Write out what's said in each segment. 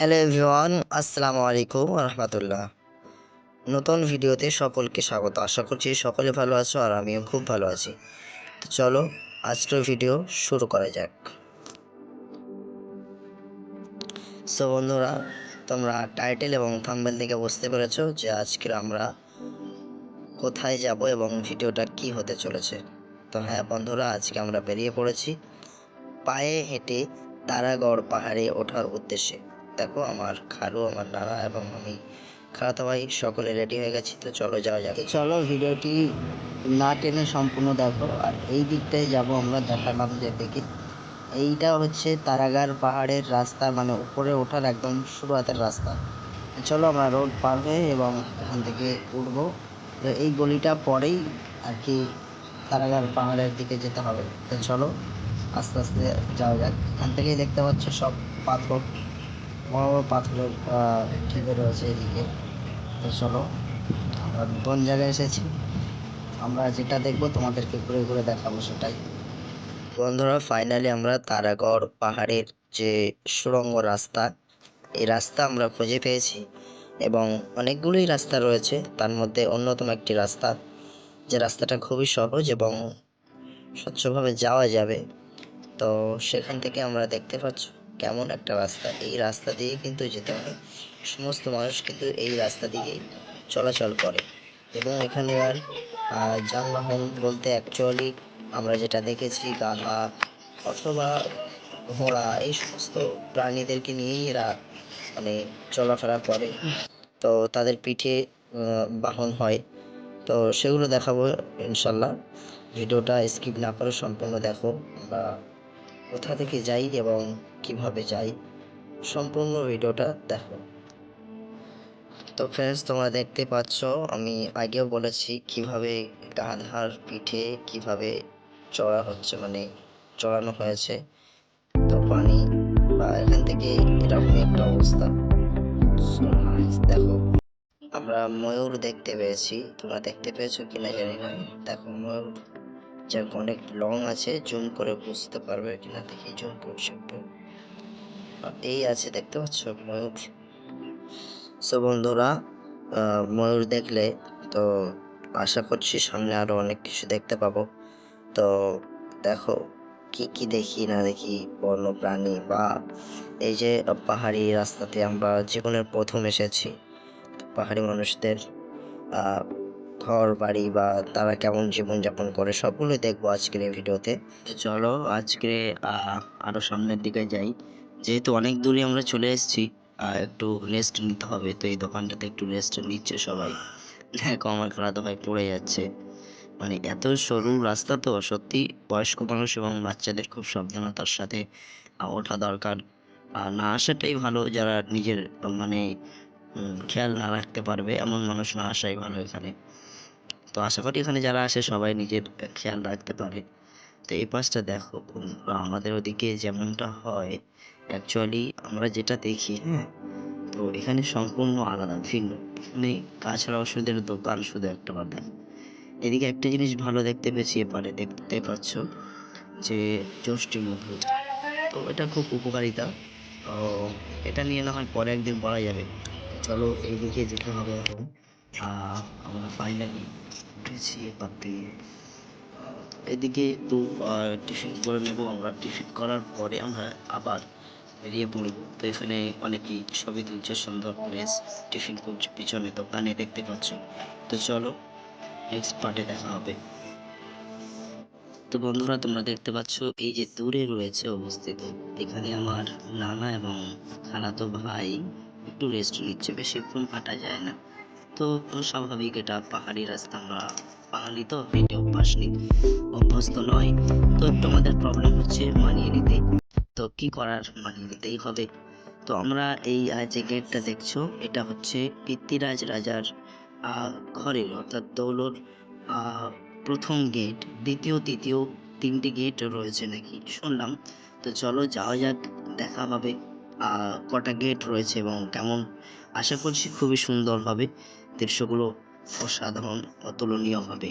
Hello everyone আসসালামু আলাইকুম রহমতুল্লাহ। নতুন ভিডিওতে সকলকে স্বাগত। আশা করছি সকলে ভালো আছো আর আমিও খুব ভালো আছি। তো চলো, আজকের ভিডিও শুরু করা যাক। সো বন্ধুরা, তোমরা টাইটেল এবং থাম্বেল থেকে বুঝতে পেরেছ যে আজকে আমরা কোথায় যাব এবং ভিডিওটা কি হতে চলেছে। তো হ্যাঁ বন্ধুরা, আজকে আমরা বেরিয়ে পড়েছি। পায়ে হেঁটে তারাগড় পাহাড়ে ওঠার উদ্দেশ্যে। দেখো আমার খালু, আমার নানা এবং আমি। খালাতো ভাই সকলে রেডি হয়ে গেছি, তো চলো যাওয়া যাক। তো চলো ভিডিওটি না টেনে সম্পূর্ণ দেখো, আর এই দিকটায় যাব আমরা, দেখালাম যে দেখি। এইটা হচ্ছে তারাগার পাহাড়ের রাস্তা মানে উপরে ওঠার একদম শুরুয়াতের রাস্তা। চলো আমরা রোড পার হয়ে এবং এখান থেকে উঠবো। তো এই গলিটা পরেই আর কি তারাগার পাহাড়ের দিকে যেতে হবে। তো চলো আস্তে আস্তে যাওয়া যাক। এখান থেকেই দেখতে পাচ্ছ সব পাথর। বড় বড় পাথরের ঠিকে রয়েছে এদিকে? তো চলো, আমরা কোন জায়গায় এসেছি? আমরা যেটা দেখব তোমাদেরকে ঘুরে ঘুরে দেখাবো সেটাই। বন্ধুরা ফাইনালি আমরা তারাগড় পাহাড়ের যে সুড়ঙ্গ রাস্তা, এই রাস্তা আমরা খুঁজে পেয়েছি এবং অনেকগুলোই রাস্তা রয়েছে। তার মধ্যে অন্যতম একটি রাস্তা, যে রাস্তাটা খুবই সহজ এবং স্বচ্ছভাবে যাওয়া যাবে। তো সেখান থেকে আমরা দেখতে পাচ্ছ কেমন একটা রাস্তা। এই রাস্তা দিয়ে কিন্তু যেতে হয়। সমস্ত মানুষ কিন্তু এই রাস্তা দিয়েই চলাচল করে। এবং এখানকার আর যানবাহন বলতে অ্যাকচুয়ালি আমরা যেটা দেখেছি, গাধা অথবা ঘোড়া, এই সমস্ত প্রাণীদেরকে নিয়েই এরা মানে চলাফেরা করে। তো তাদের পিঠে বাহন হয়। তো সেগুলো দেখাবো ইনশাল্লাহ। ভিডিওটা স্কিপ না করে সম্পূর্ণ দেখো। আমরা কোথা থেকে যাই এবং কীভাবে যাই? সম্পূর্ণ ভিডিওটা দেখো। তো ফ্রেন্ডস তোমরা দেখতে পাচ্ছ, আমি আগেও বলেছি কীভাবে গাধার পিঠে কীভাবে চড়া হচ্ছে মানে চড়ানো হয়েছে। তো পানি বা এখান থেকে এরকম একটা অবস্থা। দেখো, আমরা ময়ূর দেখতে পেয়েছি। তোমরা দেখতে পেয়েছ কিনা জানি না। দেখো, ময়ূর যা অনেক লং আছে জুম করে বুঝতে পারবে কিনা দেখি জুম করছি একটু এই আছে দেখতে পাচ্ছ? ময়ূর। সো বন্ধুরা ময়ূর দেখলে তো আশা করছি সামনে আরও অনেক কিছু দেখতে পাবো। তো দেখো কি কি দেখি না দেখি বন্য প্রাণী বা এই যে পাহাড়ি রাস্তাতে আমরা জীবনের প্রথম এসেছি। পাহাড়ি মানুষদের ঘর বাড়ি বা তারা কেমন জীবনযাপন করে সবগুলোই দেখব আজকের এই ভিডিওতে। চলো আজকে আহ, আরও সামনের দিকে যাই। যেহেতু অনেক দূরে আমরা চলে এসেছি, আর একটু রেস্ট নিতে হবে, তো এই দোকানটাতে একটু রেস্ট নিচ্ছে সবাই। দেখো আমার খালাতো ভাই পড়ে যাচ্ছে। মানে এত সরু রাস্তা তো, সত্যি বয়স্ক মানুষ এবং বাচ্চাদের খুব সাবধানতার সাথে ওঠা দরকার। আর না আসাটাই ভালো, যারা নিজের মানে খেয়াল না রাখতে পারবে, এমন মানুষ না আসাই ভালো এখানে। তো আশা করি এখানে যারা আসে, সবাই নিজের খেয়াল রাখতে পারে। তো এই পাশটা দেখো আমাদের ওদিকে যেমনটা হয় অ্যাকচুয়ালি আমরা যেটা দেখি হ্যাঁ তো এখানে সম্পূর্ণ আলাদা ভিন্ন। এখানে তাছাড়া ওষুধের দোকান শুধু একটা বাধা এদিকে একটা জিনিস ভালো দেখতে পেয়েছি এপারে দেখতে পাচ্ছ যে যষ্টি মধু। তো এটা খুব উপকারিতা। তো এটা নিয়ে না হয় পরে একদিন পড়া যাবে। চলো এইদিকে যেতে হবে এখন। আমরা ফাইনালি উঠেছি এপার দিয়ে। এদিকে একটু টিফিন করে নেব। আমরা টিফিন করার পরে আমরা আবার বেরিয়ে পড়ব তো এখানে অনেকেই ছবি তুলছে, সুন্দর প্লেস টিফিন করছে, পিছনে দোকানে দেখতে পাচ্ছ। তো চলো নেক্সট পার্টে দেখা হবে। তো বন্ধুরা, তোমরা দেখতে পাচ্ছ এই যে দূরে রয়েছে অবস্থিত। এখানে আমার নানা এবং খালাতো ভাই একটু রেস্ট নিচ্ছে, বেশিক্ষণ হাঁটা যায় না। তো স্বাভাবিক এটা পাহাড়ি রাস্তা, আমরা পাহাড়ি তো হেঁটে অভ্যাস নেই অভ্যস্ত নয়। তো আমাদের প্রবলেম হচ্ছে মানিয়ে কি করার? মানিয়ে নিতেই হবে। তো আমরা এই যে গেটটা দেখছ। এটা হচ্ছে পৃথ্বীরাজ রাজার ঘরের, অর্থাৎ দৌলর প্রথম গেট। দ্বিতীয়, তৃতীয় তিনটি গেট রয়েছে নাকি? শুনলাম। তো চলো যাওয়া যাক, দেখা হবে কটা গেট রয়েছে এবং কেমন। আশা করছি খুবই সুন্দর হবে দৃশ্যগুলো অসাধারণ অতুলনীয় হবে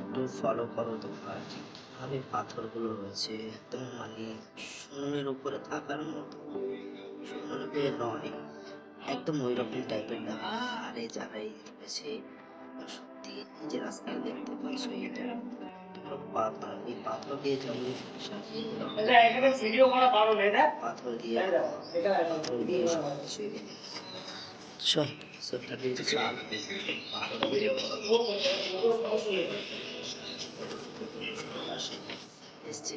একটু ফলো করো তোমরা কীভাবে পাথরগুলো রয়েছে, একদম মানে শূন্যের উপরে থাকার মতো। সম্পূর্ণরূপে নয়, একদম ওই রকম টাইপের না। আরে যারাই রয়েছে সত্যি যে রাস্তায় দেখতে পাচ্ছ এটা। পাথর এই দিয়ে চাল পাথর দিয়ে আসে এসে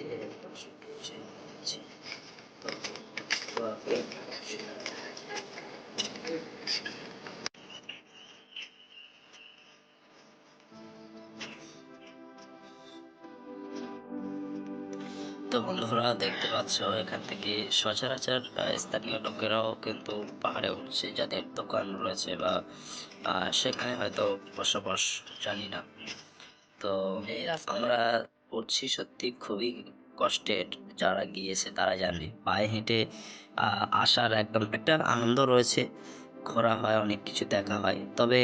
তো বন্ধুরা দেখতে পাচ্ছ এখান থেকে সচরাচর স্থানীয় লোকেরাও কিন্তু পাহাড়ে উঠছে যাদের দোকান রয়েছে বা আহ, সেখানে হয়তো বসবাস জানি না। তো আমরা উঠছি সত্যি খুবই কষ্টের। যারা গিয়েছে তারা জানে। পায়ে হেঁটে আসার একদম একটা আনন্দ রয়েছে। ঘোরা হয় অনেক কিছু দেখা হয়। তবে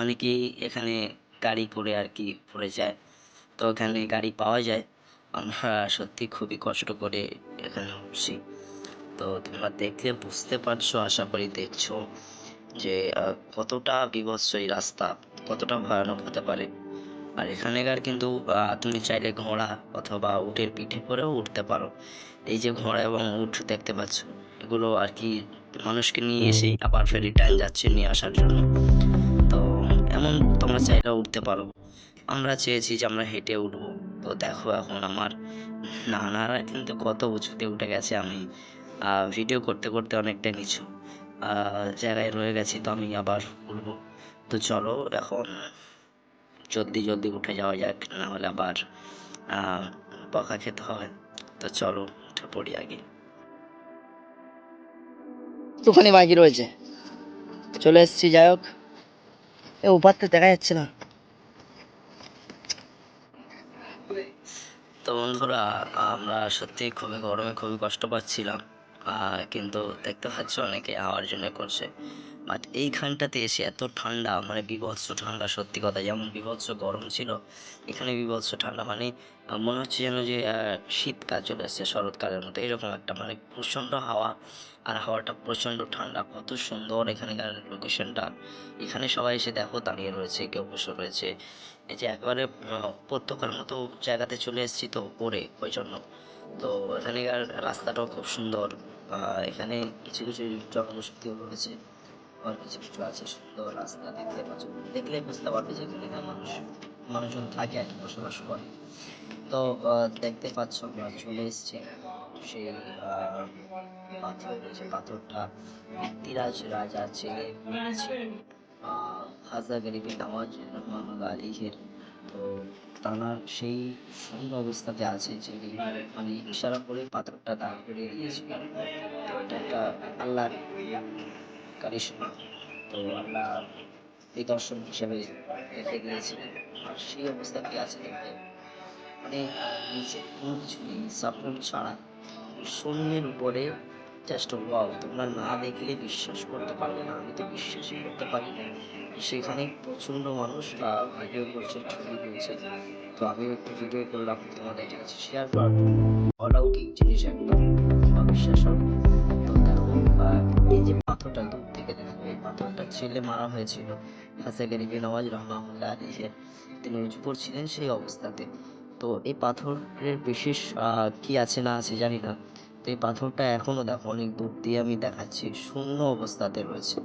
অনেকেই এখানে গাড়ি করে আর কি পড়ে যায়। তো এখানে গাড়ি পাওয়া যায়। আমরা সত্যি খুবই কষ্ট করে এখানে উঠছি। তো তোমরা দেখলে বুঝতে পারছ আশা করি দেখছ যে কতটা বিভৎস এই রাস্তা। কতটা ভয়ানক হতে পারে। আর এখানেকার কিন্তু তুমি চাইলে ঘোড়া অথবা উটের পিঠে করেও উঠতে পারো। এই যে ঘোড়া এবং উট দেখতে পাচ্ছ, এগুলো আর কি মানুষকে নিয়ে এসেই আবার ফেরি টাইম যাচ্ছে নিয়ে আসার জন্য। তো এমন তোমরা চাইলেও উঠতে পারো। আমরা চেয়েছি যে আমরা হেঁটে উঠবো। তো দেখো এখন আমার নানারা কিন্তু কত উঁচুতে উঠে গেছে আমি। ভিডিও করতে করতে অনেকটা নিচু। জায়গায় রয়ে গেছি তো আমি আবার উঠবো। তো চলো এখন জলদি জলদি উঠে যাওয়া যাক, না হলে আবার বকা খেতে হবে। তো চলো, উঠে পড়ি আগে। একটুখানি বাকি রয়েছে। চলে এসেছি, যাই হোক। এ উপারটা দেখা যাচ্ছে না। তো বন্ধুরা, আমরা সত্যি খুবই গরমে খুবই কষ্ট পাচ্ছিলাম। কিন্তু দেখতে পাচ্ছ, অনেকে আওয়ার জন্য করছে। বাট এইখানটাতে এসে এত ঠান্ডা মানে বিভৎস ঠান্ডা, সত্যি কথা। যেমন বিভৎস গরম ছিল, এখানে বিভৎস ঠান্ডা। মানে মনে হচ্ছে যেন যে শীতকাল চলে এসছে শরৎকালের মতো। এরকম একটা মানে প্রচণ্ড হাওয়া। আর হাওয়াটা প্রচণ্ড ঠান্ডা। কত সুন্দর এখানকার লোকেশনটা এখানে সবাই এসে দেখো, দাঁড়িয়ে রয়েছে, কেউ বসে রয়েছে। এই যে একবারে উপত্যকার মতো জায়গাতে চলে এসেছি তো উপরে, ওই জন্য। তো এখানকার রাস্তাটাও খুব সুন্দর। এখানে কিছু কিছু জনবসতিও রয়েছে। আর কিছু কিছু আছে সুন্দর রাস্তা দেখতে পাচ্ছ দেখলে বুঝতে পারবে যে এখানে মানুষ মানুষজন থাকে আর বসবাস করে। তো দেখতে পাচ্ছ আমরা চলে এসেছি সেই পাথর যে পাথরটা। পৃথ্বীরাজ রাজা ছেলে খাজা গরিবি নওয়াজ মোহাম্মদ আলীর তো তানার সেই সুন্দর অবস্থাতে আছে যে মানে ইশারা করে পাথরটা দাঁড় করে দিয়েছিল। তো, এটা একটা আল্লাহর কারিশমা। তো নিদর্শন হিসেবে রেখে দিয়েছিলেন আর সেই আছে মানে কোনো কিছু নেই সাপোর্ট ছাড়া। শূন্যের উপরে জাস্ট তোমরা না দেখলে বিশ্বাস করতে পারবে না। আমি তো বিশ্বাসই করতে পারি না। সেখানে প্রচণ্ড মানুষ ভিডিও করছে, ছবি তুলছে। তো আমি একটু ভিডিও করলাম, তোমাদের কাছে শেয়ার করব অলৌকিক জিনিস একদম অবিশ্বাস্য। তো দেখো এই যে পাথরটা দূর থেকে দেখো এই পাথরটা ছেলে মারা হয়েছিল। হাসে গরিবি নওয়াজ আলীহে তিনি উঁচু পড়ছিলেন সেই অবস্থাতে। তো এই পাথরের বিশেষ কি আছে না আছে জানি না। তো এই পাথরটা এখনও দেখো অনেক দূর দিয়ে আমি দেখাচ্ছি। শূন্য অবস্থাতে রয়েছে।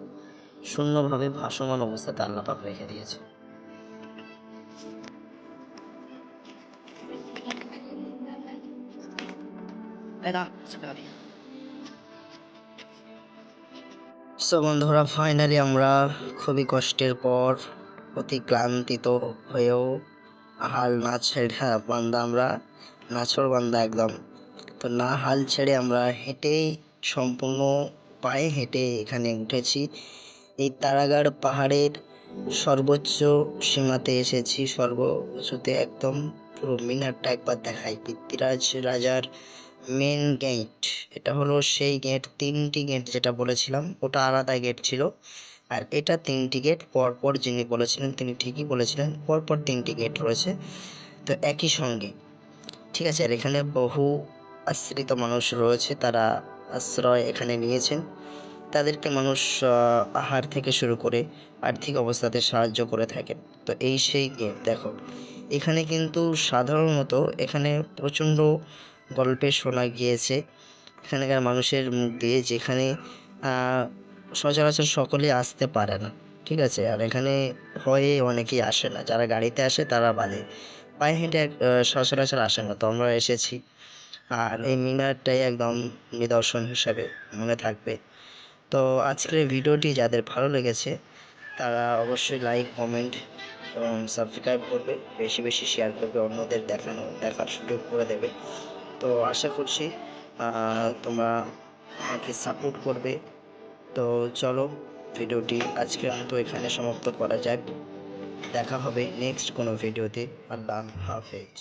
শূন্যভাবে ভাসমান অবস্থাতে আল্লাহ পাক রেখে দিয়েছে। এটা সো বন্ধুরা? ফাইনালি আমরা খুবই কষ্টের পর অতি ক্লান্তিত হয়েও হাল না ছেড়ে বান্দা আমরা, নাছর বান্দা একদম। তো না হাল ছেড়ে আমরা হেঁটেই সম্পূর্ণ পায়ে হেঁটে এখানে উঠেছি। এই তারাগাড় পাহাড়ের সর্বোচ্চ সীমাতে এসেছি। সর্বোচ্চতে একদম পুরো মিনারটা একবার দেখাই পৃথ্বীরাজ রাজার মেন গেট এটা হলো সেই গেট তিনটি গেট যেটা বলেছিলাম, ওটা আলাদা গেট ছিল। আর এটা তিনটি গেট পরপর যিনি বলেছিলেন, তিনি ঠিকই বলেছিলেন, পরপর তিনটি গেট রয়েছে। তো একই সঙ্গে, ঠিক আছে, আর এখানে বহু আশ্রিত মানুষ রয়েছে, তারা আশ্রয় এখানে নিয়েছেন। তাদেরকে মানুষ আহার থেকে শুরু করে আর্থিক অবস্থাতে সাহায্য করে থাকেন। তো এই সেই গেট দেখো। এখানে কিন্তু সাধারণত এখানে প্রচণ্ড গল্পে শোনা গিয়েছে। এখানকার মানুষের মুখ দিয়ে যেখানে সচরাচর সকলে আসতে পারে না, ঠিক আছে? আর এখানে ভয়ে অনেকেই আসে না। যারা গাড়িতে আসে তারা বাদে। পায়ে হেঁটে সচরাচর আসে না। তো আমরা এসেছি। আর এই মিনারটাই একদম নিদর্শন হিসাবে মনে থাকবে। তো আজকের ভিডিওটি যাদের ভালো লেগেছে, তারা অবশ্যই লাইক কমেন্ট এবং সাবস্ক্রাইব করবে। বেশি বেশি শেয়ার করবে। অন্যদের দেখানো, দেখার সুযোগ করে দেবে। তো আশা করছি তোমরা আমাকে সাপোর্ট করবে। তো চলো, ভিডিওটি আজকের মতো এখানে সমাপ্ত করা যাক। দেখা হবে নেক্সট কোনো ভিডিওতে। আল্লাহ হাফেজ।